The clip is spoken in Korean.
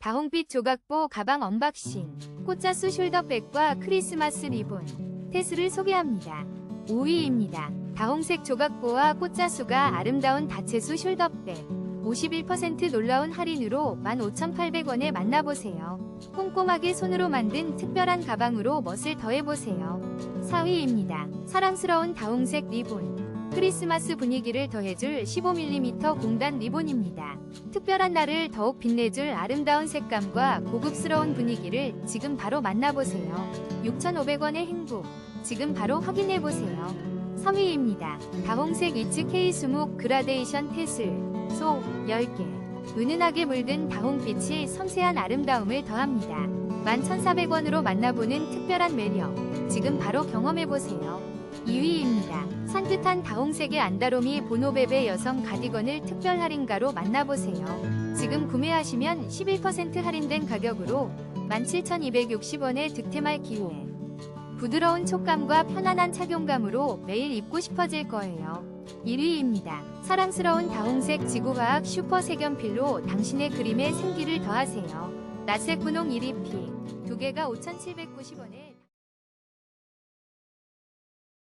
다홍빛 조각보 가방 언박싱, 꽃자수 숄더백과 크리스마스 리본, 테스를 소개합니다. 5위입니다. 다홍색 조각보와 꽃자수가 아름다운 다채수 숄더백. 51% 놀라운 할인으로 15,800원에 만나보세요. 꼼꼼하게 손으로 만든 특별한 가방으로 멋을 더해보세요. 4위입니다. 사랑스러운 다홍색 리본. 크리스마스 분위기를 더해줄 15mm 공단 리본입니다. 특별한 날을 더욱 빛내줄 아름다운 색감과 고급스러운 분위기를 지금 바로 만나보세요. 6,500원의 행복. 지금 바로 확인해보세요. 3위입니다. 다홍색 이츠 K 수묵 그라데이션 테슬. 소 10개. 은은하게 물든 다홍빛이 섬세한 아름다움을 더합니다. 11,400원으로 만나보는 특별한 매력. 지금 바로 경험해보세요. 2위입니다. 산뜻한 다홍색의 안다로미 보노베베 여성 가디건을 특별 할인가로 만나보세요. 지금 구매하시면 11% 할인된 가격으로 17,260원에 득템할 기회. 부드러운 촉감과 편안한 착용감으로 매일 입고 싶어질 거예요. 1위입니다. 사랑스러운 다홍색 지구화학 슈퍼 색연필로 당신의 그림에 생기를 더하세요. 낯색 분홍 1위피 두 개가 5,790원에